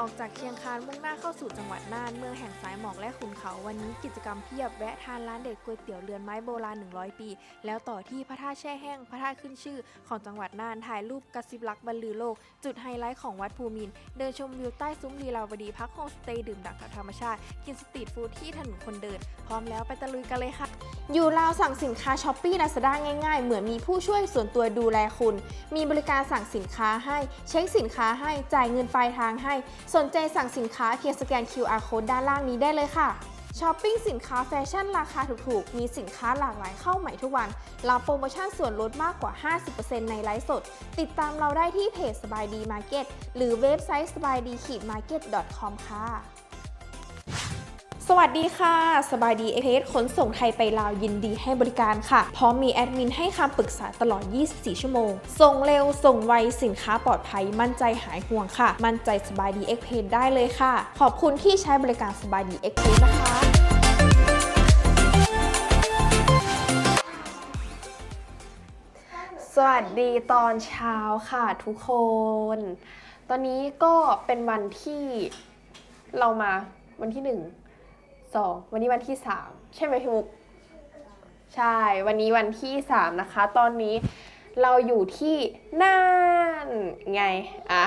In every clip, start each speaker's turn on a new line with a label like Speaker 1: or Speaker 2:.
Speaker 1: ออกจากเชียงคานมุ่งหน้าเข้าสู่จังหวัดน่าน เมืองแห่งสายหมอกและขุนเขาวันนี้กิจกรรมเพียบแวะทานร้านเด็ดก๋วยเตี๋ยวเรือนไม้โบราณ 100 ปี แล้วต่อที่พระธาตุแช่แห้ง พระธาตุขึ้นชื่อของจังหวัดน่านถ่ายรูปกระซิบรักบรรลือโลก จุดไฮไลท์ของวัดภูมิน เดินชมวิวใต้ซุ้มลีลาวดีพักโฮมสเตย์ดื่มด่ำกับธรรมชาติ กินสตรีทฟู้ดที่ถนนคนเดิน พร้อมแล้วไปตะลุยกันเลยค่ะอยู่ลาวสั่งสินค้าช้อปปี้ลาซาด้าง่ายๆ เหมือนมีผู้ช่วยส่วนตัวดูแลคุณ มีบริการสั่งสินค้าให้ เช็คสินค้าให้ จ่ายเงินปลายทางให้สนใจสั่งสินค้าเพียงสแกน QR code ด้านล่างนี้ได้เลยค่ะช้อปปิ้งสินค้าแฟชั่นราคาถูกๆ มีสินค้าหลากหลายเข้าใหม่ทุกวัน รับโปรโมชั่นส่วนลดมากกว่า 50%ในไลฟ์สด ติดตามเราได้ที่เพจสบายดีมาร์เก็ตหรือเว็บไซต์สบายดีขีดมาร์เก็ต .com ค่ะ สวัสดีค่ะ สบายดีเอเพขนส่งไทยไปลาวยินดีให้บริการค่ะ พร้อมมีแอดมินให้คำปรึกษาตลอด 24 ชั่วโมง ส่งเร็ว ส่งไว สินค้าปลอดภัย มั่นใจหายห่วงค่ะ มั่นใจสบายดีเอ็กเพได้เลยค่ะ ขอบคุณที่ใช้บริการสบายดีเอ็กเพนะคะสวัสดีตอนเช้าค่ะทุกคน ตอนนี้ก็เป็นวันที่เรามาวันที่หนึ่ง สองวันนี้วันที่สามใช่ไหมพี่มุก ใช่ วันนี้วันที่สามนะคะ ตอนนี้เราอยู่ที่น่านไง อะ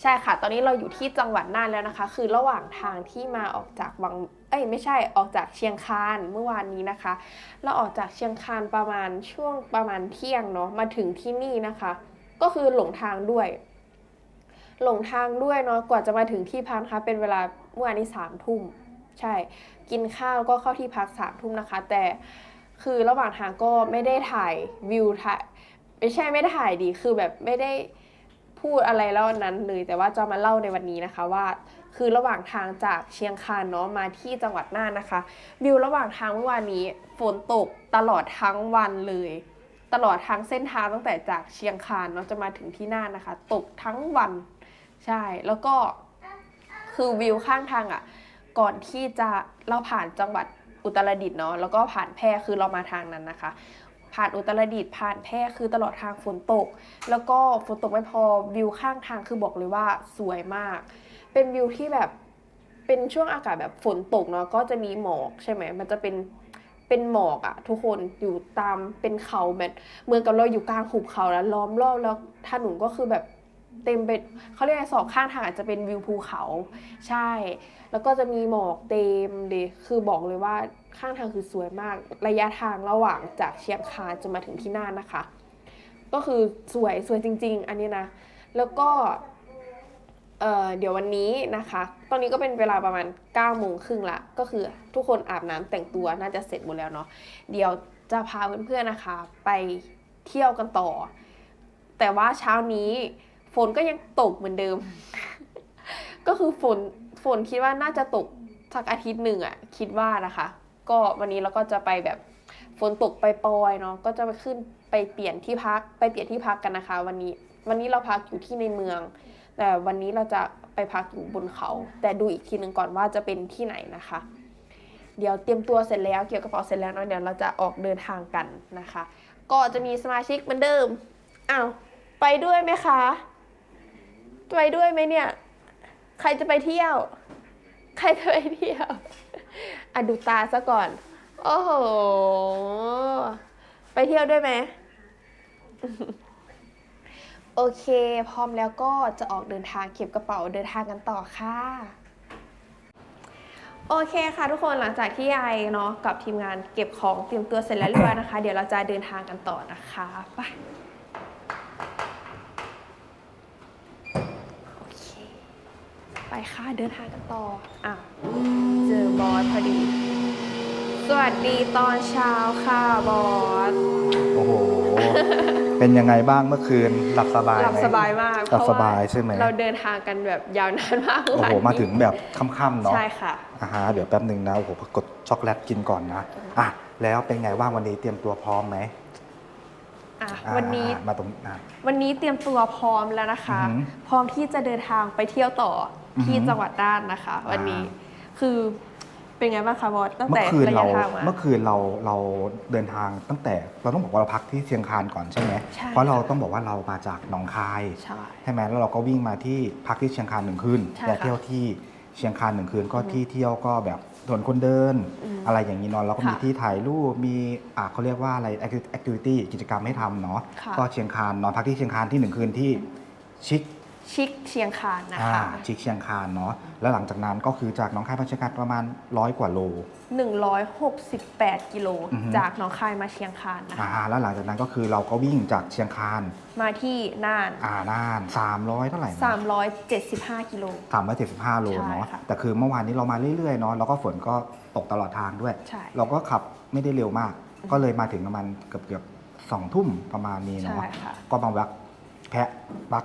Speaker 1: ใช่ค่ะ ตอนนี้เราอยู่ที่จังหวัดน่านแล้วนะคะ คือระหว่างทางที่มาออกจากวัง เอ้ย ไม่ใช่ ออกจากเชียงคานเมื่อวานนี้นะคะ เราออกจากเชียงคานประมาณช่วงประมาณเที่ยงเนาะ มาถึงที่นี่นะคะ ก็คือหลงทางด้วย หลงทางด้วยเนาะ กว่าจะมาถึงที่พักนะคะ เป็นเวลาเมื่อวานนี้สามทุ่ม ใช่ กินข้าวก็เข้าที่พักสามทุ่มนะคะ แต่คือระหว่างทางก็ไม่ได้ถ่ายวิวถ่ายไม่ใช่ไม่ได้ถ่ายดีคือแบบไม่ได้พูดอะไรแล้วนั้นเลยแต่ว่าจะมาเล่าในวันนี้นะคะว่า คือระหว่างทางจากเชียงคานเนาะมาที่จังหวัดน่านนะคะ วิวระหว่างทางเมื่อวานนี้ฝนตกตลอดทั้งวันเลย ตลอดทั้งเส้นทางตั้งแต่จากเชียงคานเนาะจะมาถึงที่น่านนะคะ ตกทั้งวันใช่แล้วก็คือวิวข้างทางอะ ก่อนที่จะเราผ่านจังหวัดอุตรดิตถ์เนาะแล้วก็ผ่านแพร่คือเรามาทางนั้นนะคะ ผ่านอุตรดิตถ์ผ่านแพร่คือตลอดทางฝนตก แล้วก็ฝนตกไม่พอวิวข้างทางคือบอกเลยว่าสวยมาก เป็นวิวที่แบบเป็นช่วงอากาศแบบฝนตกเนาะก็จะมีหมอกใช่ไหมมันจะเป็นเป็นหมอกอะทุกคนอยู่ตามเป็นเขาแบบเมือนกับเราอยู่กลางหุบเขาแล้วล้อมรอบแล้วถนนก็คือแบบ เต็มไปเขาเรียกอะไรสองข้างทางอาจจะเป็นวิวภูเขา ใช่ แล้วก็จะมีหมอกเต็มเลยคือบอกเลยว่าข้างทางคือสวยมาก ระยะทางระหว่างจากเชียงคานจนมาถึงที่น่านนะคะ ก็คือสวยสวยจริง ๆ อันนี้นะ แล้วก็เอ่อเดี๋ยววันนี้นะคะ ตอนนี้ก็เป็นเวลาประมาณ9โมงครึ่งละ ก็คือทุกคนอาบน้ำแต่งตัวน่าจะเสร็จหมดแล้วเนาะ เดี๋ยวจะพาเพื่อนๆนะคะ ไปเที่ยวกันต่อ แต่ว่าเช้านี้ นก็ยังตกเหมือนเดิม ก็คือฝนฝนคิดว่าน่าจะตกสักอาทิตย์หนึ่งอะคิดว่านะคะ ก็วันนี้เราก็จะไปแบบฝนตกไปปลอยเนาะก็จะไปขึ้นไปเปลี่ยนที่พักไปเปลี่ยนที่พักกันนะคะ วันนี้วันนี้เราพักอยู่ที่ในเมือง แต่วันนี้เราจะไปพักอยู่บนเขา แต่ดูอีกทีหนึ่งก่อนว่าจะเป็นที่ไหนนะคะ เดี๋ยวเตรียมตัวเสร็จแล้วเกี่ยวกับกระเป๋าเสร็จแล้วเนาะเดี๋ยวเราจะออกเดินทางกันนะคะ ก็จะมีสมาชิกเหมือนเดิมอ้าวไปด้วยไหมคะ ไปด้วยไหมเนี่ย ใครจะไปเที่ยว ใครจะไปเที่ยวอะดูตาซะก่อน โอ้โห ไปเที่ยวด้วยไหมโอเค พร้อมแล้วก็จะออกเดินทางเก็บกระเป๋าเดินทางกันต่อค่ะ โอเคค่ะทุกคนหลังจากที่ไอเนาะกับทีมงานเก็บของเตรียมตัวเสร็จแล้วเรียบร้อยนะคะ เดี๋ยวเราจะเดินทางกันต่อนะคะไปโอเค ไป ค่ะ เดินทางกันต่ออะเจอบอสพอดี สวัสดีตอนเช้าค่ะบอส
Speaker 2: โอ้โห เป็นยังไงบ้างเมื่อคืนหลับสบาย
Speaker 1: หลับ
Speaker 2: ไหม
Speaker 1: สบายมาก
Speaker 2: หลับ
Speaker 1: เพระว่
Speaker 2: สบายใช่ไหม
Speaker 1: เราเดินทางกันแบบยาวนานมาก
Speaker 2: โอ้โห
Speaker 1: วันนี้
Speaker 2: มาถึงแบบค่ำๆเนาะ
Speaker 1: ใช่ค่ะ
Speaker 2: อ่าฮะเดี๋ยวแป๊บหนึ่งนะ โอ้โหกดช็อกโกแลตกินก่อนนะ อะ แล้วเป็นไงว่างวันนี้เตรียมตัวพร้อมไหม
Speaker 1: อะ
Speaker 2: อ่า
Speaker 1: วันนี้
Speaker 2: มาตรงอะ
Speaker 1: วันนี้เตรียมตัวพร้อมแล้วนะคะ
Speaker 2: อือหือ
Speaker 1: พร้อมที่จะเดินทางไปเที่ยวต่ออ
Speaker 2: อหือ
Speaker 1: ที่จังหวัดน่านนะคะ วันนี้
Speaker 2: อ่
Speaker 1: คือ
Speaker 3: เป็นไงบ้างคะบอสตั้ง
Speaker 2: เมื่
Speaker 3: แต่
Speaker 2: อคืน
Speaker 3: ระ
Speaker 2: เรา
Speaker 3: ยะทางมา
Speaker 2: เมื่อคืนเราเราเดินทางตั้งแต่เราต้องบอกว่าเราพักที่เชียงคานก่อนใช่ไหม
Speaker 3: ใช่
Speaker 2: เพราะเราต้องบอกว่าเรามาจากหนองคาย
Speaker 3: ใช่
Speaker 2: ใช่ไหมแล้วเราก็วิ่งมาที่พักที่เชียงคานหนึ่งคืน
Speaker 3: ใช่
Speaker 2: และ
Speaker 3: ค่ะ
Speaker 2: เที่ยวที่เชียงคานหนึ่งคืนก็
Speaker 3: อือฮึ
Speaker 2: ที่เที่ยวก็แบบถนนคนเดิน
Speaker 3: อืม
Speaker 2: อะไรอย่างนี้เนอนแล้วก็มี
Speaker 3: ค่ะ
Speaker 2: ที่ถ่ายรูปมีอ่าเขาเรียกว่าอะไรแอคทิวิตี้กิจกรรมให้ทำเนาะ
Speaker 3: ค่ะ
Speaker 2: ก็เชียงคานนอนพักที่เชียงคานที่หนึ่งคืนที่ชิค
Speaker 3: ชิคเชียงคานนะ
Speaker 2: อ่า
Speaker 3: คะ
Speaker 2: ชิคเชียงคานเนาะแล้วหลังจากนั้นก็คือจากหน้องคายไปเชียงคานประมาณร้อยกว่าโล
Speaker 3: 168 กิโล
Speaker 2: อือฮึ
Speaker 3: จากหนองคายมาเชียงคานนะคะ
Speaker 2: อ่าแล้วหลังจากนั้นก็คือเราก็วิ่งจากเชียงคาน
Speaker 3: มาที่น่าน
Speaker 2: อ่าน่าน300เท่าไหร่นะ
Speaker 3: 375 กิโล
Speaker 2: สามร้อยเจ็ดสิบห้าโลเนาะ
Speaker 3: ใช่ค่ะ
Speaker 2: แต่คือเมื่อวานนี้เรามาเรื่อยๆเนาะแล้วก็ฝนก็ตกตลอดทางด้วย
Speaker 3: ใช่
Speaker 2: เราก็ขับไม่ได้เร็วมาก ก็เลยมาถึงประมาณเกือบเกือบสองทุ่มประมาณนี้
Speaker 3: ใช่
Speaker 2: เนาะ
Speaker 3: ค่ะ
Speaker 2: ก็มาแวะแพะพัก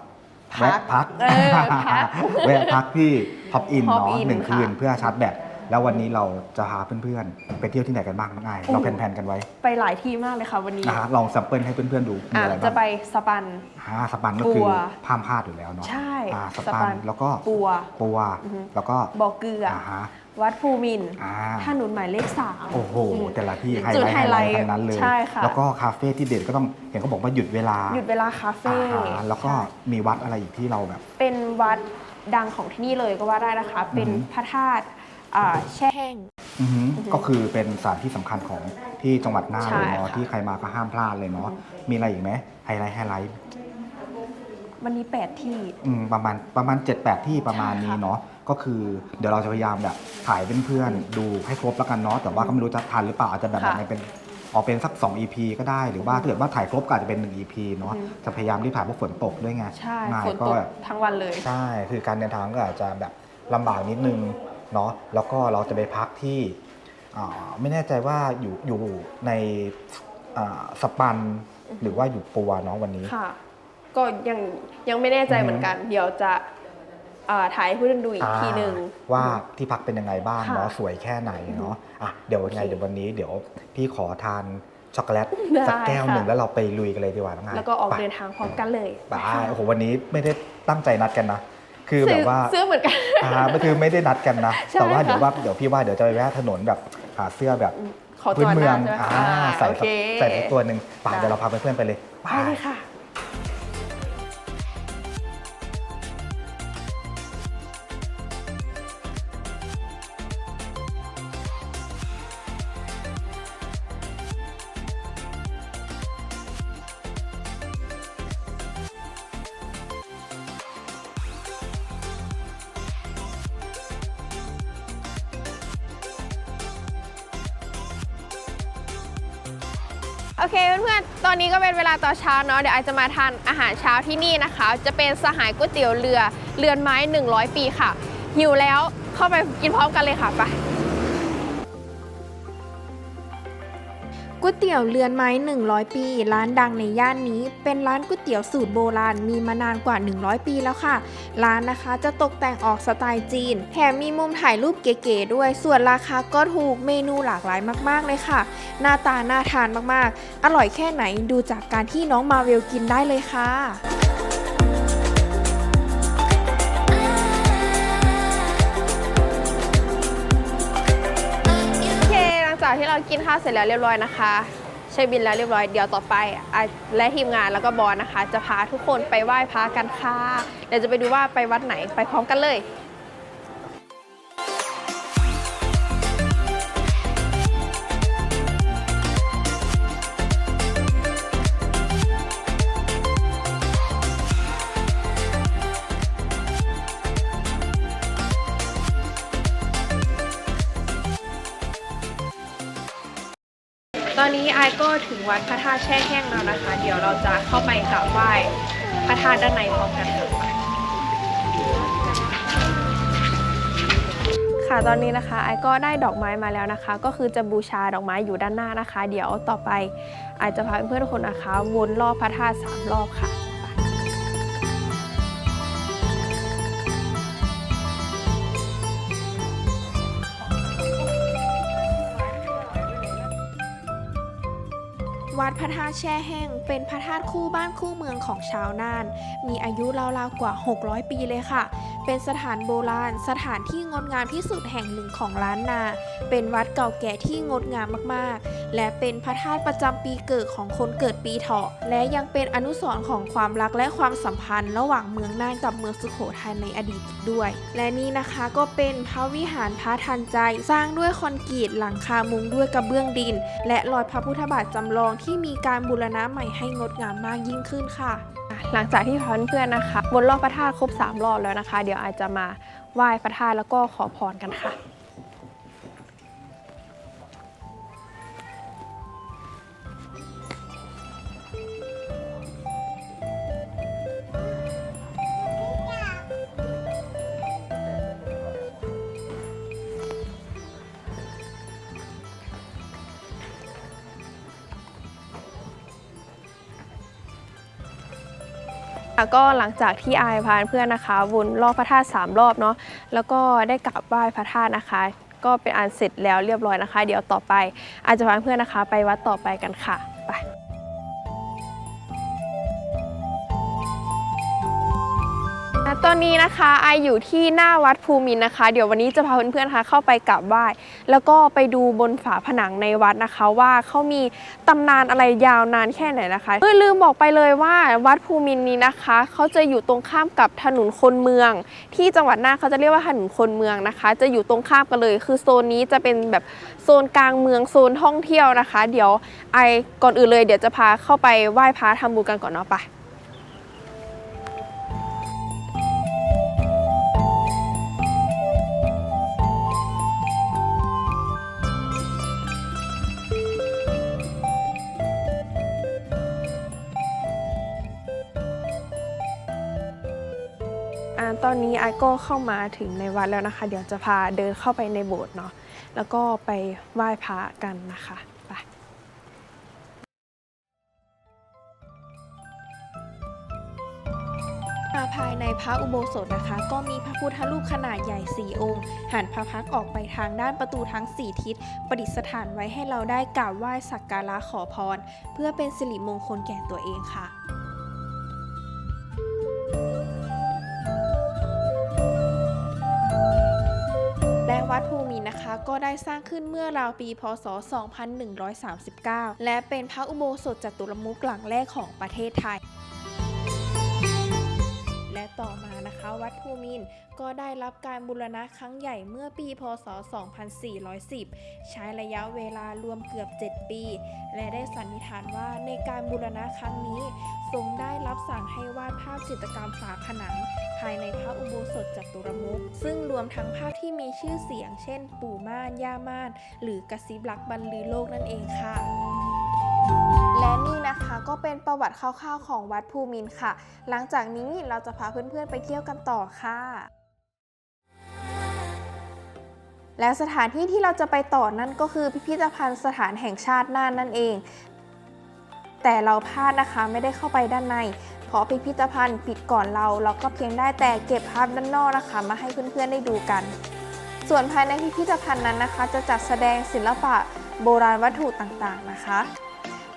Speaker 3: พัก
Speaker 2: แวะพัก
Speaker 3: เออพัก
Speaker 2: แวะพักที่ท็อปอิน
Speaker 3: Top
Speaker 2: เนาะ
Speaker 3: In
Speaker 2: หนึ่ง
Speaker 3: ค่ะ
Speaker 2: คืนเพื่อชาร์จแบตแล้ววันนี้เราจะพาเพื่อนๆ ไปเที่ยวที่ไหนกันบ้างน้องไอายเราแผนๆกันไว้
Speaker 3: ไปหลายที่มากเลยค่ะวันนี้
Speaker 2: นะฮะลองแซมเปิลให้เพื่อนๆดูมี
Speaker 3: อะ
Speaker 2: อะไร
Speaker 3: จะ
Speaker 2: บ้าง
Speaker 3: ไปสปัน
Speaker 2: อ่าสปันก็คือ
Speaker 3: ปัว
Speaker 2: ห้ามพลาดอยู่แล้วเนาะ
Speaker 3: ใช่
Speaker 2: อ่าส
Speaker 3: สปั
Speaker 2: ปัน
Speaker 3: น
Speaker 2: แล้วก็
Speaker 3: ปัว
Speaker 2: ปัว
Speaker 3: อือฮึ
Speaker 2: แล้วก็
Speaker 3: บ่อเกลืออ
Speaker 2: อ่าฮะ
Speaker 3: วัดภูมินทร์
Speaker 2: อ่า
Speaker 3: ถนนหมายเลขสาม
Speaker 2: โอ้โห
Speaker 3: ม
Speaker 2: แต่ละที่ไฮ
Speaker 3: จุด
Speaker 2: ไลท์
Speaker 3: ไฮ
Speaker 2: ไฮ
Speaker 3: ไล
Speaker 2: ไล
Speaker 3: ท์
Speaker 2: ท์ทั้งนั้นเลย
Speaker 3: ใช่ค่ะ
Speaker 2: แล้วก็คาเฟ่ที่เด็ดก็ต้องเห็นเขาบอกว่าหยุดเวลา
Speaker 3: หยุดเวลาคาเฟ่
Speaker 2: อาหารแล้วก็มีวัดอะไรอีกที่เราแบบ
Speaker 3: เป็นวัดดังของที่นี่เลยก็ว่าได้นะคะ เป็น
Speaker 2: อือหือ
Speaker 3: พระธาตุอ่าแช่แห้ง
Speaker 2: อือหือ
Speaker 3: อือหือ
Speaker 2: ก็คือเป็นสถานที่สำคัญของที่จังหวัดน่าน
Speaker 3: ใช่
Speaker 2: เลยเนาะ
Speaker 3: ค่ะ
Speaker 2: ที่ใครมาก็ห้ามพลาดเลยเนาะมีอะไรอีกไหมไฮไลท์ไฮไลท์
Speaker 3: มันมี8ที่
Speaker 2: อืมประมาณประมาณ 7-8 ที่ประมาณ
Speaker 3: ใช่ค่ะ
Speaker 2: นี้เนาะ ก็คือเดี๋ยวเราจะพยายามแบบถ่ายเป็นเพื่อนๆดูให้ครบแล้วกันเนาะแต่ว่าก็ไม่รู้จะทันหรือเปล่าอาจจะแบบ
Speaker 3: ค่ะ
Speaker 2: แบ่งเป็นออกเป็นสัก 2 EP ก็ได้หรือว่าถ้าเกิดว่าถ่ายครบก็อาจจะเป็น 1 EP เนาะ
Speaker 3: อืม
Speaker 2: จะพยายามรีบถ่ายเพราะฝนตกด้วยไง
Speaker 3: ใช่
Speaker 2: ง่าย
Speaker 3: ฝน
Speaker 2: ก็
Speaker 3: ตก
Speaker 2: แบบ
Speaker 3: ทั้งวันเลย
Speaker 2: ใช่ คือการเดินทางก็อาจจะแบบลำบากนิดนึงเนาะ แล้วก็เราจะไปพักที่อ่าไม่แน่ใจว่าอยู่อยู่ในอ่าสปันหรือว่าอยู่ปัวเนาะวันนี้
Speaker 3: ค่ะ ก็ยังยังไม่แน่ใจเหมือนกัน เดี๋ยวจะอ่า ถ่ายให้เพื่อนดูอีกทีหนึ่ง
Speaker 2: อ่าว่าที่พักเป็นยังไงบ้าง
Speaker 3: ค่ะ
Speaker 2: เนาะสวยแค่ไหนเนาะอะเดี๋ยวยังไง
Speaker 3: โอเค
Speaker 2: เดี๋ยววันนี้เดี๋ยวพี่ขอทานช็อกโกแลต
Speaker 3: ได้
Speaker 2: สักแก้วหนึ่ง
Speaker 3: ค่ะ
Speaker 2: แล้วเราไปลุยกันเลยดีกว่าน้องไง
Speaker 3: แล้วก็ออก
Speaker 2: ไป
Speaker 3: เดินทางพร้อมกันเลย
Speaker 2: ไปโอ้โหวันนี้ไม่ได้ตั้งใจนัดกันนะคือแบ
Speaker 3: ซื้อบ
Speaker 2: ว่า
Speaker 3: ซื้อเหมือนกัน
Speaker 2: อ่าไม่คือไม่ได้นัดกันนะ
Speaker 3: ใช่
Speaker 2: แต่ว่า
Speaker 3: ค่ะ
Speaker 2: เดี๋ยวว่าเดี๋ยวพี่ว่าเดี๋ยวจะไปแวะถนนแบบหาเสื้อแบบ
Speaker 3: ขอจ
Speaker 2: พื้น
Speaker 3: อด
Speaker 2: เมื
Speaker 3: ห
Speaker 2: อง
Speaker 3: น้าใช่ไหม
Speaker 2: อ่า
Speaker 3: คะ
Speaker 2: ใส่
Speaker 3: โอ
Speaker 2: สัก
Speaker 3: เค
Speaker 2: ใส่สักตัวหนึ่งไป
Speaker 3: ได้
Speaker 2: เดี๋ยวเราพาเพื่อนๆไปเลย
Speaker 3: ไปเลยค่ะ โอเคเพื่อนๆ ตอนนี้ก็เป็นเวลาตอนเช้าเนาะ เดี๋ยวไอจะมาทานอาหารเช้าที่นี่นะคะ จะเป็นสหายก๋วยเตี๋ยวเรือเรือนไม้ 100 ปีค่ะ หิวแล้วเข้าไปกินพร้อมกันเลยค่ะไป
Speaker 1: ก๋วยเตี๋ยวเรือนไม้ 100 ปี ร้านดังในย่านนี้ เป็นร้านก๋วยเตี๋ยวสูตรโบราณมีมานานกว่า 100 ปีแล้วค่ะ ร้านนะคะจะตกแต่งออกสไตล์จีน แถมมีมุมถ่ายรูปเก๋ๆด้วย ส่วนราคาก็ถูกเมนูหลากหลายมากๆเลยค่ะ หน้าตาน่าทานมากๆ อร่อยแค่ไหนดูจากการที่น้องมาเวลกินได้เลยค่ะ
Speaker 3: จากที่เรากินข้าวเสร็จแล้วเรียบร้อยนะคะเช็คบินแล้วเรียบร้อยเดี๋ยวต่อไปอและทีมงานแล้วก็บอลนะคะ จะพาทุกคนไปไหว้พระกันค่ะเดี๋ยวจะไปดูว่าไปวัดไหนไปพร้อมกันเลย นนี้ไอก็ถึงวัดพระธาตุแช่แห้งแล้วนะคะ เดี๋ยวเราจะเข้าไปกราบไหว้พระธาตุด้านในพร้อมกันค่ะค่ะตอนนี้นะคะไอก็ได้ดอกไม้มาแล้วนะคะ ก็คือจะบูชาดอกไม้อยู่ด้านหน้านะคะ เดี๋ยวต่อไปไอายจะพาเพื่อนๆทุกคนนะคะวนรอบพระธาตุสามรอบค่ะ
Speaker 1: วัดพระธาตุแช่แห้ง เป็นพระธาตุคู่บ้านคู่เมืองของชาวน่าน มีอายุราวๆกว่า 600 ปีเลยค่ะ เป็นสถานโบราณ สถานที่งดงามที่สุดแห่งหนึ่งของล้านนา เป็นวัดเก่าแก่ที่งดงามมากๆ และเป็นพระธาตุประจำปีเกิดของคนเกิดปีเถาะ และยังเป็นอนุสรณ์ของความรักและความสัมพันธ์ ระหว่างเมืองน่านกับเมืองสุโขทัยในอดีตด้วย และนี่นะคะก็เป็นพระวิหารพระทันใจ สร้างด้วยคอนกรีตหลังคามุงด้วยกระเบื้องดิน และรอยพระพุทธบาทจำลองที่มีการบูรณะใหม่ให้งดงามมากยิ่งขึ้นค่ะ
Speaker 3: หลังจากที่พาเพื่อนๆนะคะวนรอบพระธาตุครบ3รอบแล้วนะคะ เดี๋ยวอาจจะมาไหว้พระธาตุแล้วก็ขอพรกันค่ะ ก็หลังจากที่อายพานเพื่อนนะคะวนรอบพระธาตุสามรอบเนาะแล้วก็ได้กราบไหว้พระธาตุนะคะ ก็เป็นอันเสร็จแล้วเรียบร้อยนะคะ เดี๋ยวต่อไปอาจจะพาเพื่อนนะคะ ไปวัดต่อไปกันค่ะ ตอนนี้นะคะไออยู่ที่หน้าวัดภูมินนะคะ เดี๋ยววันนี้จะพาเพื่อนๆนะคะเข้าไปกราบไหว้แล้วก็ไปดูบนฝาผนังในวัดนะคะ ว่าเขามีตำนานอะไรยาวนานแค่ไหนนะคะเออลืมบอกไปเลยว่าวัดภูมินนี้นะคะเขาจะอยู่ตรงข้ามกับถนนคนเมือง ที่จังหวัดน่านเขาจะเรียกว่าถนนคนเมืองนะคะ จะอยู่ตรงข้ามกันเลย คือโซนนี้จะเป็นแบบโซนกลางเมืองโซนท่องเที่ยวนะคะ เดี๋ยวไอก่อนอื่นเลยเดี๋ยวจะพาเข้าไปไหว้พระทำบุญกันก่อนเนาะไป ตอนนี้ไอก็เข้ามาถึงในวัดแล้วนะคะ เดี๋ยวจะพาเดินเข้าไปในโบสถ์เนาะแล้วก็ไปไหว้พระกันนะคะไป
Speaker 1: ภายในพระอุโบสถนะคะ ก็มีพระพุทธรูปขนาดใหญ่4องค์ หันพระพักออกไปทางด้านประตูทั้ง 4 ทิศ ประดิษฐานไว้ให้เราได้กราบไหว้สักการะขอพร เพื่อเป็นสิริมงคลแก่ตัวเองค่ะ วัดภูมินนะคะ ก็ได้สร้างขึ้นเมื่อราวปี พศ 2139 และเป็นพระอุโบสถจตุรมุขหลังแรกของประเทศไทย และต่อมานะคะ วัดภูมินทร์ก็ได้รับการบูรณะครั้งใหญ่เมื่อปีพศ 2410 ใช้ระยะเวลารวมเกือบ 7 ปี และได้สันนิษฐานว่าในการบูรณะครั้งนี้ทรงได้รับสั่งให้วาดภาพจิตรกรรมฝาผนัง ภายในพระอุโบสถจัตุรมุขซึ่งรวมทั้งภาพที่มีชื่อเสียง เช่น ปู่ม่านย่าม่าน หรือกระซิบรักบรรลือโลกนั่นเองค่ะ และนี่นะคะก็เป็นประวัติคร่าวๆของวัดภูมินค่ะ หลังจากนี้เราจะพาเพื่อนๆไปเที่ยวกันต่อค่ะ และสถานที่ที่เราจะไปต่อนั่นก็คือพิพิธภัณฑ์สถานแห่งชาติน่านนั่นเอง แต่เราพลาดนะคะไม่ได้เข้าไปด้านใน เพราะพิพิธภัณฑ์ปิดก่อนเรา เราก็เพียงได้แต่เก็บภาพด้านนอกนะคะ มาให้เพื่อนๆได้ดูกัน ส่วนภายในพิพิธภัณฑ์นั้นนะคะ จะจัดแสดงศิลปะโบราณวัตถุต่างๆนะคะ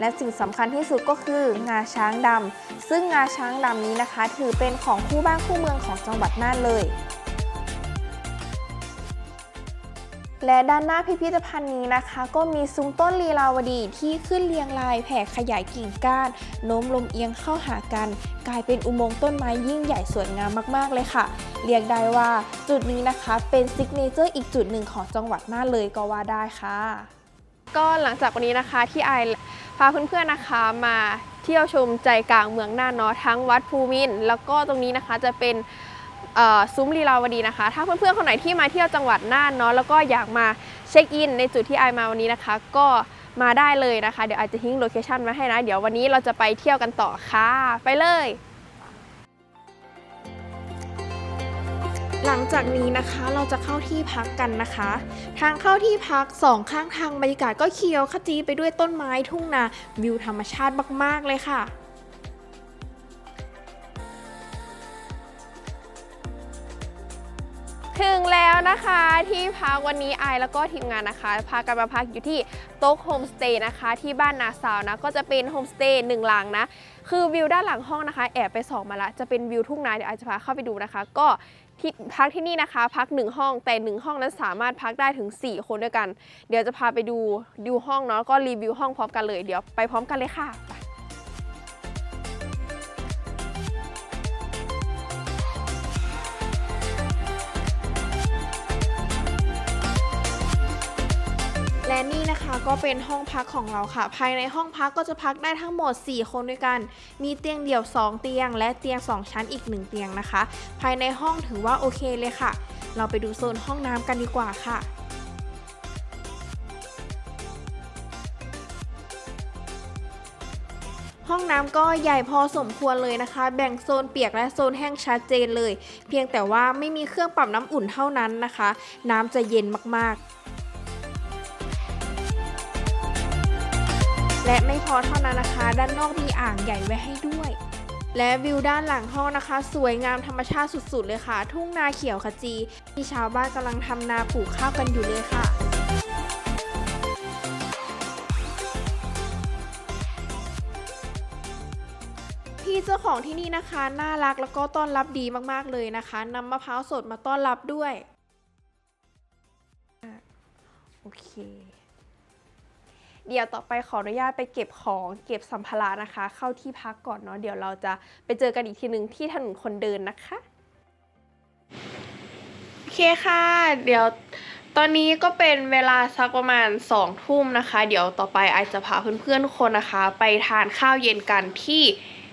Speaker 1: และสิ่งสำคัญที่สุดก็คืองาช้างดำซึ่งงาช้างดำนี้นะคะ ถือเป็นของคู่บ้านคู่เมืองของจังหวัดน่านเลยและด้านหน้าพิพิธภัณฑ์นี้นะคะ ก็มีซุ้มต้นลีลาวดีที่ขึ้นเรียงรายแผ่ขยายกิ่งก้านโน้มลมเอียงเข้าหากัน กลายเป็นอุโมงค์ต้นไม้ยิ่งใหญ่สวยงามมากๆเลยค่ะ เรียกได้ว่าจุดนี้นะคะเป็นซิกเนเจอร์อีกจุดหนึ่งของจังหวัดน่านเลยก็ว่าได้ค่ะ
Speaker 3: ก็หลังจากวันนี้นะคะที่ไอ พาเพื่อนๆนะคะมาเที่ยวชมใจกลางเมืองน่านเนาะทั้งวัดภูมินทร์แล้วก็ตรงนี้นะคะจะเป็นซุ้มลีลาวดีนะคะ ถ้าเพื่อนๆคนไหนที่มาเที่ยวจังหวัดน่านเนาะแล้วก็อยากมาเช็คอินในจุดที่ไอมาวันนี้นะคะ ก็มาได้เลยนะคะ เดี๋ยวอาจจะทิ้งโลเคชั่นมาให้นะ เดี๋ยววันนี้เราจะไปเที่ยวกันต่อค่ะ ไปเลย
Speaker 1: หลังจากนี้นะคะเราจะเข้าที่พักกันนะคะ ทางเข้าที่พักสองข้างทางบรรยากาศก็เขียวขจีไปด้วยต้นไม้ทุ่งนาวิวธรรมชาติมากๆเลยค่ะ
Speaker 3: ถึงแล้วนะคะที่พักวันนี้ไอแล้วก็ทีมงานนะคะ พากันมาพักอยู่ที่โต๊ะโฮมสเตย์นะคะ ที่บ้านนาซาวนะ ก็จะเป็นโฮมสเตย์หนึ่งหลังนะ คือวิวด้านหลังห้องนะคะ แอบไปส่องมาละ จะเป็นวิวทุ่งนาเดี๋ยวไอายจะพาเข้าไปดูนะคะ ก็ ที่พักที่นี่นะคะ พักหนึ่งห้องแต่หนึ่งห้องนั้นสามารถพักได้ถึง 4 คนด้วยกัน เดี๋ยวจะพาไปดูดูห้องเนาะก็รีวิวห้องพร้อมกันเลยเดี๋ยวไปพร้อมกันเลยค่ะ
Speaker 1: และนี่นะคะก็เป็นห้องพักของเราค่ะ ภายในห้องพักก็จะพักได้ทั้งหมด 4 คนด้วยกัน มีเตียงเดี่ยว 2 เตียง และเตียง 2 ชั้นอีก 1 เตียงนะคะ ภายในห้องถือว่าโอเคเลยค่ะ เราไปดูโซนห้องน้ำกันดีกว่าค่ะห้องน้ำก็ใหญ่พอสมควรเลยนะคะ แบ่งโซนเปียกและโซนแห้งชัดเจนเลย เพียงแต่ว่าไม่มีเครื่องปรับน้ำอุ่นเท่านั้นนะคะ น้ำจะเย็นมากๆ และไม่พอเท่านั้นนะคะ ด้านนอกมีอ่างใหญ่ไว้ให้ด้วย และวิวด้านหลังห้องนะคะ สวยงามธรรมชาติสุดๆเลยค่ะ ทุ่งนาเขียวขจีมีชาวบ้านกำลังทำนาปลูกข้าวกันอยู่เลยค่ะพี่เจ้าของที่นี่นะคะ น่ารักแล้วก็ต้อนรับดีมากๆเลยนะคะนำมะพร้าวสดมาต้อนรับด้วย โอเค
Speaker 3: เดี๋ยวต่อไปขออนุญาตไปเก็บของเก็บสัมภาระนะคะ เข้าที่พักก่อนเนาะเดี๋ยวเราจะไปเจอกันอีกทีหนึ่งที่ถนนคนเดินนะคะโอเคค่ะ เดี๋ยวตอนนี้ก็เป็นเวลาสักประมาณ2องทุ่มนะคะ เดี๋ยวต่อไปไอจะพาเพื่อนๆทุกคนนะคะ ไปทานข้าวเย็นกันที่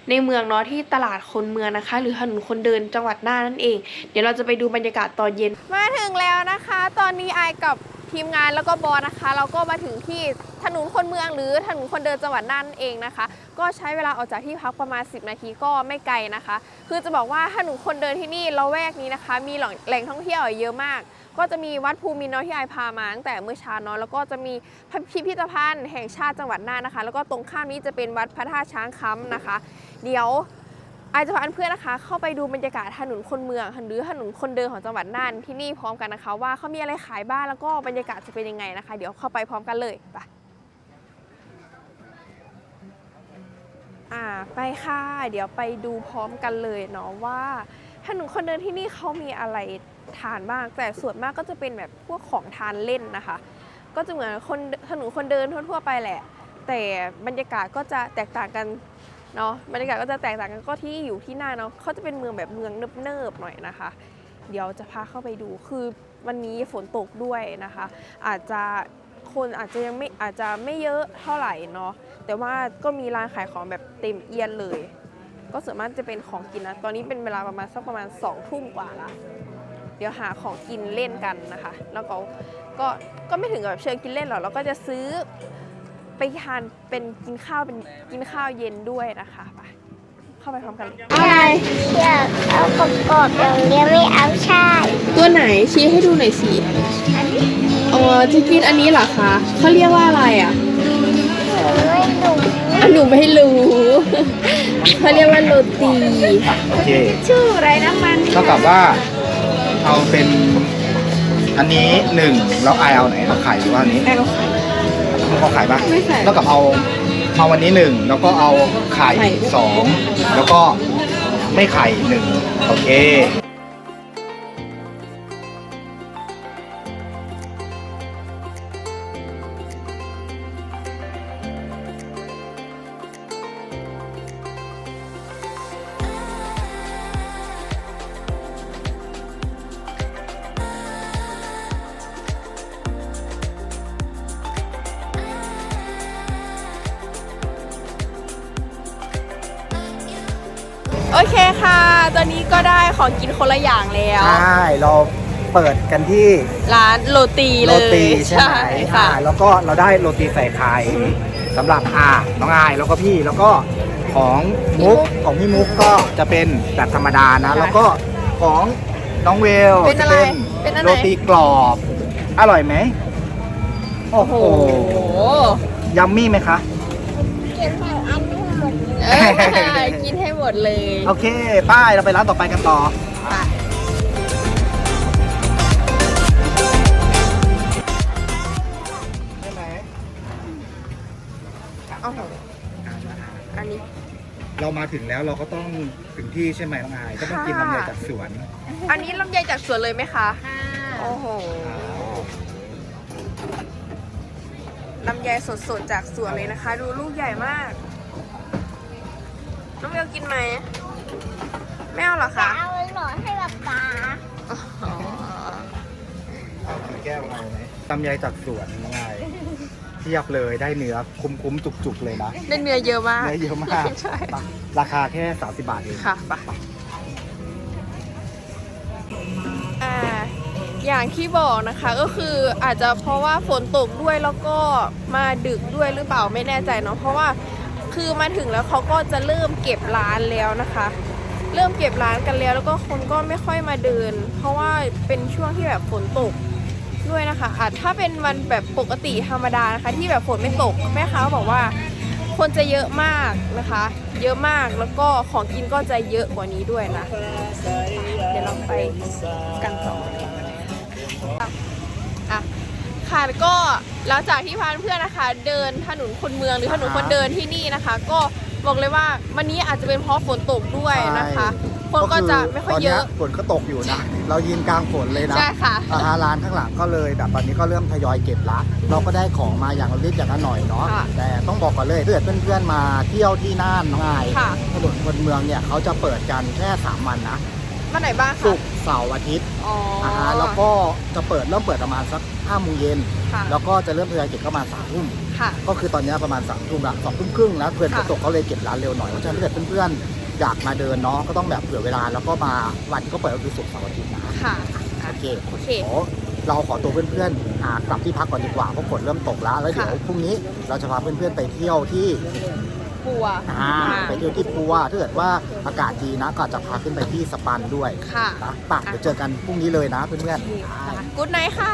Speaker 3: ในเมืองเนาะที่ตลาดคนเมืองนะคะ หรือถนนคนเดินจังหวัดน่านนั่นเอง เดี๋ยวเราจะไปดูบรรยากาศตอนเย็น มาถึงแล้วนะคะ ตอนนี้ไอกับ ทีมงานแล้วก็บอสนะคะ เราก็มาถึงที่ถนนคนเมืองหรือถนนคนเดินจังหวัดน่านเองนะคะ ก็ใช้เวลาออกจากที่พักประมาณ 10 นาทีก็ไม่ไกลนะคะ คือจะบอกว่าถนนคนเดินที่นี่เราแวกนี้นะคะ มีแหล่งท่องเที่ยวเยอะมาก ก็จะมีวัดภูมินทร์เนาะที่ไอพามาตั้งแต่เมื่อเช้าเนาะแล้วก็จะมีพิพิธภัณฑ์แห่งชาติจังหวัดน่านนะคะ แล้วก็ตรงข้ามนี้จะเป็นวัดพระธาตุช้างคำนะคะ เดี๋ยว ไอจะพาเพื่อนนะคะ เข้าไปดูบรรยากาศถนนคนเมืองหรือถนนคนเดินของจังหวัดน่านที่นี่พร้อมกันนะคะ ว่าเขามีอะไรขายบ้างแล้วก็บรรยากาศจะเป็นยังไงนะคะ เดี๋ยวเข้าไปพร้อมกันเลยไปอ่าไปค่ะ เดี๋ยวไปดูพร้อมกันเลยเนาะว่าถนนคนเดินที่นี่เขามีอะไรทานบ้างแต่ส่วนมากก็จะเป็นแบบพวกของทานเล่นนะคะ ก็จะเหมือนคนถนนคนเดินทั่วๆไปแหละ แต่บรรยากาศก็จะแตกต่างกัน เนาะบรรยากาศก็จะแตกต่างกันก็ที่อยู่ที่หน้าเนาะเขาจะเป็นเมืองแบบเมืองเนิบๆหน่อยนะคะ เดี๋ยวจะพาเข้าไปดูคือวันนี้ฝนตกด้วยนะคะ อาจจะคนอาจจะยังไม่อาจจะไม่เยอะเท่าไหร่เนาะแต่ว่าก็มีร้านขายของแบบเต็มเอียนเลย ก็ส่วนมากจะเป็นของกินนะ ตอนนี้เป็นเวลาประมาณสักประมาณ2องทุ่มกว่าละเดี๋ยวหาของกินเล่นกันนะคะ แล้วก็ก็ก็ไม่ถึงกับเชิงกินเล่นหรอกเราก็จะซื้อ ไปทานเป็นกินข้าวเป็นกินข้าวเย็นด้วยนะคะไปเข้าไปพร้อมกันเลย
Speaker 4: ใช่อยากเอากรอบๆอย่างเดียวไม่เอาใช่
Speaker 3: ตัวไหนชี้ให้ดูหน่อยสิอ๋อจะกินอันนี้เหรอคะเขาเรียกว่าอะไรอะ
Speaker 4: ไม่หนู
Speaker 3: อันหนูไม่รู้เขาเรียกว่าโรตี
Speaker 2: โอเค
Speaker 4: ชื่ออะไรนะมัน
Speaker 2: เท่ากับว่าเอาเป็นอันนี้หนึ่งแล้วไอเอาไหนเอาไข่หรือว่าอันนี้
Speaker 3: แม่ก็ขาย
Speaker 2: มึง เอาไข่ปะ
Speaker 3: ไม่ใส่
Speaker 2: เท่ากับเอาเอาวันนี้หนึ่งแล้วก็เอาไข่
Speaker 3: ไข่
Speaker 2: สองแล้วก็ไม่ไข่หนึ่งโอเค
Speaker 3: ก็ได้ของกินคนละอย่างแล้ว
Speaker 2: ใช่เราเปิดกันที่
Speaker 3: ร้านโรตีเล
Speaker 2: โร
Speaker 3: ย
Speaker 2: ตีใช่ไหม
Speaker 3: ค่ะ
Speaker 2: อ่าแล้วก็เราได้โรตีใส่ไข่สำหรับอาน้องอายแล้วก็พี่แล้วก็ของมุกของพี่มุกก็จะเป็นแบบธรรมดานะ แล้วก็ของน้องเวล
Speaker 3: เป็น
Speaker 2: จะ
Speaker 3: อะไร
Speaker 2: เป็น
Speaker 3: เป็นอันไหน
Speaker 2: โรตีกรอบ อร่อยไหมโอ้โห
Speaker 3: โอ้โห
Speaker 2: ยัมมี่ไหมคะ
Speaker 4: เก็บใส่อันนี้หมด
Speaker 3: เออกินให้ห มดเลย
Speaker 2: โอเคป้ายเราไปร้านต่อไปกันต่อ
Speaker 3: ไปได้ไห
Speaker 2: มเอาออันนี้ เรามาถึงแล้วเราก็ต้องถึงที่ใช่ไหมน้องอายก็ต้องกินลำไยจากสวน
Speaker 3: อันนี้ลำไยจากสวนเลยไหมคะโอ้โหลำไยสดๆจากสวนเลยนะคะ ดูลูกใหญ่มาก น้องเบลกินไหมไม่เอาเหรอ
Speaker 4: จะ
Speaker 3: คะ
Speaker 4: เอาหลอดให้แบบปลา
Speaker 3: อ๋อ
Speaker 2: แก้วเอาไหมลำไยจากสวนน้องอายเทียบเลยได้เนื้อคุ้มๆจุกๆเลยนะ
Speaker 3: ได้เนื้อเยอะมาก
Speaker 2: เนื้อเยอะมาก
Speaker 3: ใช่
Speaker 2: ไปราคาแค่ 30 บาทเอง
Speaker 3: ค่ะไปอ่าอย่างที่บอกนะคะก็คืออาจจะเพราะว่าฝนตกด้วยแล้วก็มาดึกด้วยหรือเปล่าไม่แน่ใจเนาะเพราะว่า คือมาถึงแล้วเขาก็จะเริ่มเก็บร้านแล้วนะคะ เริ่มเก็บร้านกันแล้ว แล้วก็คนก็ไม่ค่อยมาเดิน เพราะว่าเป็นช่วงที่แบบฝนตกด้วยนะคะอาจถ้าเป็นวันแบบปกติธรรมดานะคะ ที่แบบฝนไม่ตกแม่ค้าบอกว่า คนจะเยอะมากนะคะ เยอะมากแล้วก็ของกินก็จะเยอะกว่านี้ด้วยนะ เดี๋ยวเราไปกันต่ออะค่ะก็ หลังจากที่พาเพื่อนนะคะ เดินถนนคนเมืองหรือถนนคนเดินที่นี่นะคะ ก็บอกเลยว่าวันนี้อาจจะเป็นเพราะฝนตกด้วยนะคะ คนก็จะไม่ค่อยเยอะ
Speaker 2: ตนนี้ฝนก็ตกอยู่นะ เรายืนกลางฝนเลยนะ
Speaker 3: ใช่ค่ะ
Speaker 2: อาหารร้านข้างหลังก็เลยแบบตอนนี้ก็เริ่มทยอยเก็บละเราก็ได้ของมาอย่างละนิดอย่างละหน่อยเนาะ
Speaker 3: ค่ะ
Speaker 2: แต่ต้องบอกก่อนเลยถ้าเกิดเพื่อนๆมาเที่ยวที่น่านน้องอาย
Speaker 3: ค่ะ
Speaker 2: ถนนคนเมืองเนี่ยเขาจะเปิดกันแค่3วันนะ
Speaker 3: มาไหนบ้าง
Speaker 2: ศุ
Speaker 3: คะ
Speaker 2: กร์เสาร์อาทิตย์
Speaker 3: อ๋ออ
Speaker 2: อ่าฮะแล้วก็จะเปิดเริ่มเปิดประมาณสัก 5โมงเย็น
Speaker 3: ค่ะ
Speaker 2: แล้วก็จะเริ่มทยอยเก็บเข้ามา3ทุ่ม
Speaker 3: ค่ะ
Speaker 2: ก็คือตอนนี้ประมาณ3ามทุ่มละสองทุ่มครึ่งแล้วเพื่อน
Speaker 3: ค่ะ
Speaker 2: ก็ตกเขาเลยเก็บร้านเร็วหน่อยเพราะฉะนั้นถ้าเกิดเพื่อนๆอยากมาเดินเนาะก็ต้องแบบเผื่อเวลาแล้วก็มาวันที่ก็เปิดก็คือศุกร์เสาร์อาทิตย์นะ
Speaker 3: ค่ะ
Speaker 2: โอเค
Speaker 3: โอเค
Speaker 2: ดี๋ยวเราขอตัวเพื่อนๆอ่ากลับที่พักก่อนดีกว่าเพราะฝนเริ่มตกแล้วแล้วเดี๋ยว
Speaker 3: ค่ะ
Speaker 2: พรุ่งนี้เราจะพาเพื่อนๆไปเที่ยวที่
Speaker 3: ปัว
Speaker 2: อ่าไปเที่ยวที่ปัวถ้าเกิดว่าอากาศดีนะก็อาจจะพาขึ้นไปที่สปันด้วย
Speaker 3: ค่ะ
Speaker 2: นะปะเดี๋ยวเจอกันพรุ่งนี้เลยนะเพื่อนๆ
Speaker 3: กูดไนท์ค่ะ